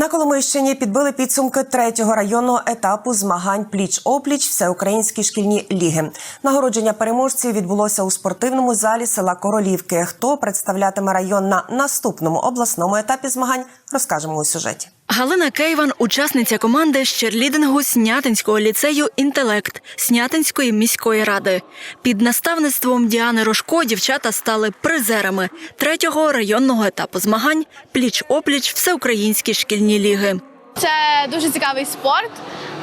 На Коломийщині підбили підсумки третього районного етапу змагань пліч-опліч всеукраїнські шкільні ліги. Нагородження переможців відбулося у спортивному залі села Королівки. Хто представлятиме район на наступному обласному етапі змагань, розкажемо у сюжеті. Галина Кейван, учасниця команди з черлідингу Снятинського ліцею Інтелект Снятинської міської ради. Під наставництвом Діани Рожко дівчата стали призерами третього районного етапу змагань пліч-опліч всеукраїнські шкільні ліги. Це дуже цікавий спорт,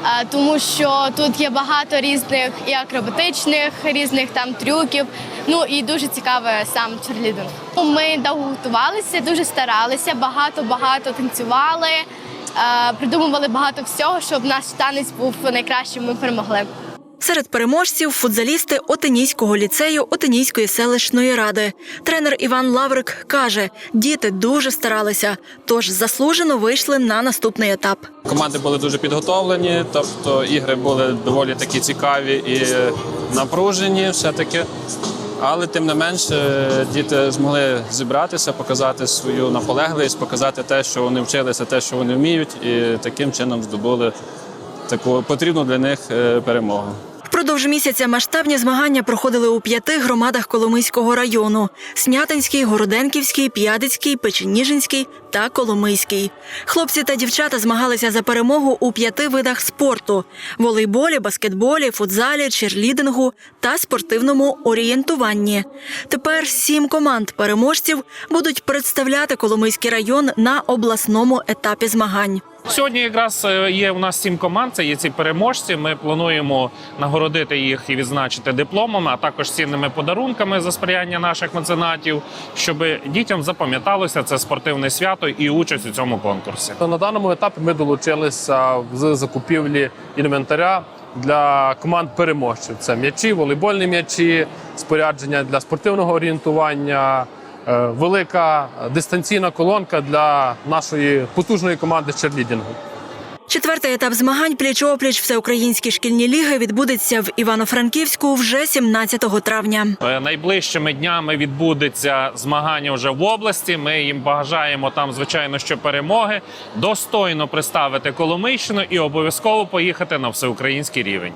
е, тому що тут є багато різних і акробатичних, різних там трюків. Ну і дуже цікавий сам черлідинг. Ми довго готувалися, дуже старалися, багато багато танцювали, придумували багато всього, щоб наш танець був найкращим. Ми перемогли. Серед переможців футзалісти Отинійського ліцею Отинійської селищної ради. Тренер Іван Лаврик каже, діти дуже старалися, тож заслужено вийшли на наступний етап. Команди були дуже підготовлені, тобто ігри були доволі такі цікаві і напружені, все-таки. Але тим не менше діти змогли зібратися, показати свою наполегливість, показати те, що вони вчилися, те, що вони вміють, і таким чином здобули таку потрібну для них е, перемогу. Впродовж місяця масштабні змагання проходили у п'яти громадах Коломийського району: Снятинський, Городенківський, П'ядицький, Печеніжинський та Коломийський. Хлопці та дівчата змагалися за перемогу у п'яти видах спорту: волейболі, баскетболі, футзалі, черлідингу та спортивному орієнтуванні. Тепер сім команд переможців будуть представляти Коломийський район на обласному етапі змагань. Сьогодні якраз е, є у нас сім команд. Це є ці переможці. Ми плануємо нагородити їх і відзначити дипломами, а також цінними подарунками за сприяння наших меценатів, щоб дітям запам'яталося це спортивне свято і участь у цьому конкурсі. На даному етапі ми долучилися з закупівлі інвентаря для команд переможців. Це м'ячі, волейбольні м'ячі, спорядження для спортивного орієнтування, велика дистанційна колонка для нашої потужної команди черлідінгу. Четвертий етап змагань пліч-опліч всеукраїнські шкільні ліги відбудеться в Івано-Франківську вже 17 травня. Е, Найближчими днями відбудеться змагання вже в області. Ми їм бажаємо там, звичайно, що перемоги, достойно представити Коломийщину і обов'язково поїхати на всеукраїнський рівень.